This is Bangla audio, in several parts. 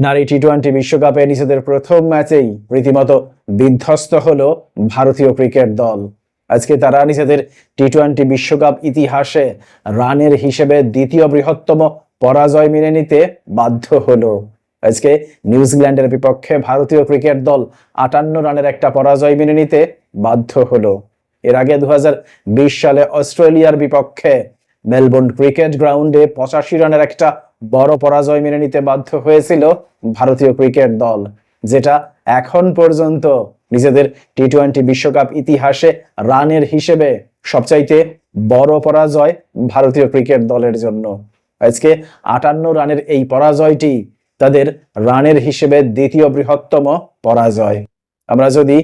নারী টি টোয়েন্টি বিশ্বকাপে নিজেদের প্রথম ম্যাচেই রীতিমতো বিধ্বস্ত হলো ভারতীয় ক্রিকেট দল। আজকে তারা নিজেদের টি টোয়েন্টি বিশ্বকাপ ইতিহাসে রানের হিসেবে দ্বিতীয় বৃহত্তম পরাজয় মেনে নিতে বাধ্য হলো। আজকে নিউজিল্যান্ডের বিপক্ষে ভারতীয় ক্রিকেট দল আটান্ন রানের একটা পরাজয় মেনে নিতে বাধ্য হলো। এর আগে দু হাজার বিশ সালে অস্ট্রেলিয়ার বিপক্ষে মেলবোর্ন ক্রিকেট গ্রাউন্ডে পঁচাশি রানের একটা বড় পরাজয় মেনে নিতে বাধ্য হয়েছিল ভারতীয় ক্রিকেট দল, যেটা এখন পর্যন্ত নিজেদের টি টোয়েন্টি বিশ্বকাপ ইতিহাসে রানের হিসেবে সবচাইতে বড় পরাজয় ভারতীয় ক্রিকেট দলের জন্য। আজকে আটান্ন রানের এই পরাজয়টি তাদের রানের হিসেবে দ্বিতীয় বৃহত্তম পরাজয়। আমরা যদি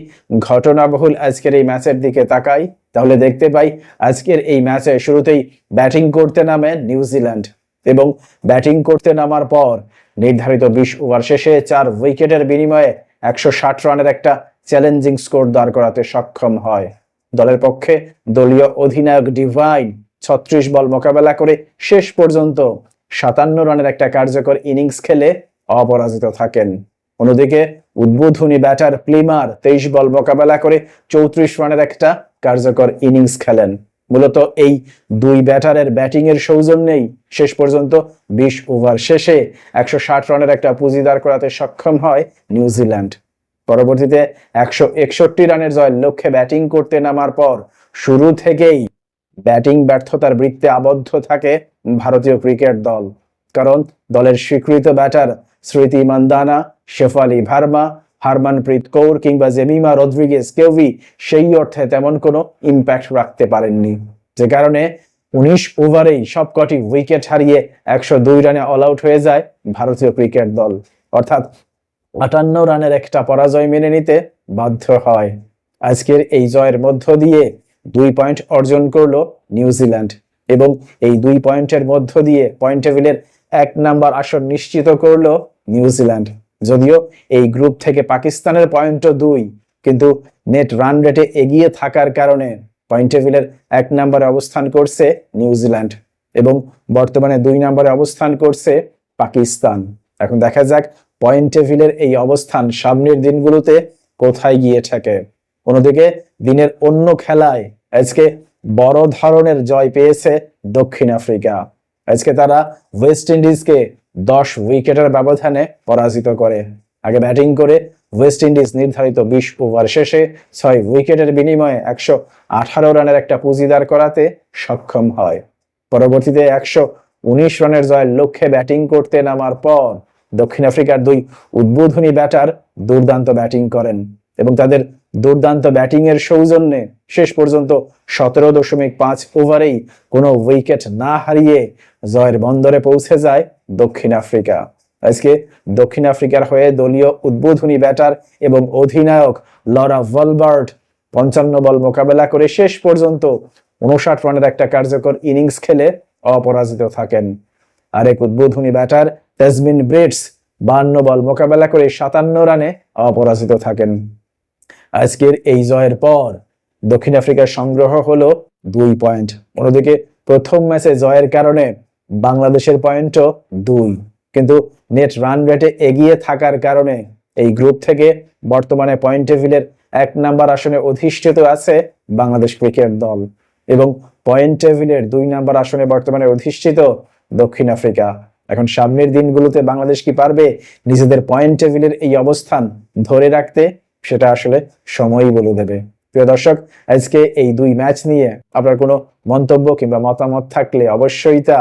ঘটনাবহুল আজকের এই ম্যাচের দিকে তাকাই, তাহলে দেখতে পাই আজকের এই ম্যাচে শুরুতেই ব্যাটিং করতে নামে নিউজিল্যান্ড। এবং ব্যাটিং করতে নামার পর নির্ধারিত বিশ ওভার শেষে চার উইকেটের বিনিময়ে একশো ষাট রানের একটা চ্যালেঞ্জিং স্কোর দাঁড় করাতে সক্ষম হয়। দলের পক্ষে দলীয় অধিনায়ক ডিভাইন ছত্রিশ বল মোকাবেলা করে শেষ পর্যন্ত সাতান্ন রানের একটা কার্যকর ইনিংস খেলে অপরাজিত থাকেন। অন্যদিকে উদ্বোধনী ব্যাটার প্লিমার তেইশ বল মোকাবেলা করে চৌত্রিশ রানের একটা কার্যকর ইনিংস খেলেন। মূলত এই দুই ব্যাটারের ব্যাটিং এর সৌজন্যেই শেষ পর্যন্ত বিশ ওভার শেষে একশো ষাট রানের একটা পুঁজি দাঁড় করাতে সক্ষম হয় নিউজিল্যান্ড। পরবর্তীতে একশো একষট্টি রানের জয়ের লক্ষ্যে ব্যাটিং করতে নামার পর শুরু থেকেই ব্যাটিং ব্যর্থতার বৃত্তে আবদ্ধ থাকে ভারতীয় ক্রিকেট দল। কারণ দলের স্বীকৃত ব্যাটার স্মৃতি মান্দানা, শেফালি ভার্মা হারমানপ্রীত কৌর কিংবা জেমিমা রদ্রিগেজ কেউই সেই অর্থে তেমন কোনো ইম্প্যাক্ট রাখতে পারেননি। যে কারণে উনিশ ওভারেই সবকটি উইকেট হারিয়ে একশো দুই রানে অল আউট হয়ে যায় ভারতীয় ক্রিকেট দল। অর্থাৎ আটান্ন রানের একটা পরাজয় মেনে নিতে বাধ্য হয়। আজকের এই জয়ের মধ্য দিয়ে দুই পয়েন্ট অর্জন করল নিউজিল্যান্ড এবং এই দুই পয়েন্টের মধ্য দিয়ে পয়েন্ট টেবিলের এক নাম্বার আসন নিশ্চিত করল নিউজিল্যান্ড যদিও এই গ্রুপ থেকে পাকিস্তানের পয়েন্টও দুই, কিন্তু নেট রান রেটে এগিয়ে থাকার কারণে পয়েন্ট টেবিলের এক নম্বরে অবস্থান করছে নিউজিল্যান্ড এবং বর্তমানে দুই নম্বরে অবস্থান করছে পাকিস্তান। এখন দেখা যাক পয়েন্ট টেবিলের এই অবস্থান সামনের দিনগুলোতে কোথায় গিয়ে থাকে অন্যদিকে দিনের অন্য খেলায় আজকে বড় ধরনের জয় পেয়েছে দক্ষিণ আফ্রিকা। আজকে তারা ওয়েস্ট ইন্ডিজকে দশ উইকেটের ব্যবধানে পরাজিত করে। আগে ব্যাটিং করে ওয়েস্ট ইন্ডিজ নির্ধারিত বিশ ওভার শেষে ছয় উইকেটের বিনিময়ে একশো আঠারো রানের একটা পুঁজি দাঁড় করাতে সক্ষম হয়। পরবর্তীতে একশো উনিশ রানের জয়ের লক্ষ্যে ব্যাটিং করতে নামার পর দক্ষিণ আফ্রিকার দুই উদ্বোধনী ব্যাটার দুর্দান্ত ব্যাটিং করেন এবং তাদের দুর্দান্ত ব্যাটিং এর সৌজন্যে শেষ পর্যন্ত সতেরো দশমিক পাঁচ ওভারেই কোনো উইকেট না হারিয়ে জয়ের বন্দরে পৌঁছে যায় দক্ষিণ আফ্রিকা। আজকে দক্ষিণ আফ্রিকার হয়ে দলীয় উদ্বোধনী ব্যাটার এবং অধিনায়ক লরা ভলবার্ট পঞ্চান্ন বল মোকাবেলা করে শেষ পর্যন্ত উনষাট রানের একটা কার্যকর ইনিংস খেলে অপরাজিত থাকেন। আরেক উদ্বোধনী ব্যাটার তেজমিন ব্রেডস বান্ন বল মোকাবেলা করে সাতান্ন রানে অপরাজিত থাকেন। আজকের এই জয়ের পর দক্ষিণ আফ্রিকার সংগ্রহ হলো দুই পয়েন্ট। অন্যদিকে প্রথম ম্যাচে জয়ের কারণে বাংলাদেশের পয়েন্টও দুই। কিন্তু নেট রান রেটে এগিয়ে থাকার কারণে এই গ্রুপ থেকে বর্তমানে পয়েন্ট টেবিলের এক নাম্বার আসনে অধিষ্ঠিত আছে বাংলাদেশ ক্রিকেট দল। এবং পয়েন্ট টেবিলের দুই নাম্বার আসনে বর্তমানে অধিষ্ঠিত দক্ষিণ আফ্রিকা। এখন সামনের দিনগুলোতে বাংলাদেশ কি পারবে নিজেদের পয়েন্ট টেবিলের এই অবস্থান ধরে রাখতে, সেটা আসলে সময়ই বলে দেবে। প্রিয় দর্শক, আজকে এই দুই ম্যাচ নিয়ে আপনার কোনো মন্তব্য কিংবা মতামত থাকলে অবশ্যই তা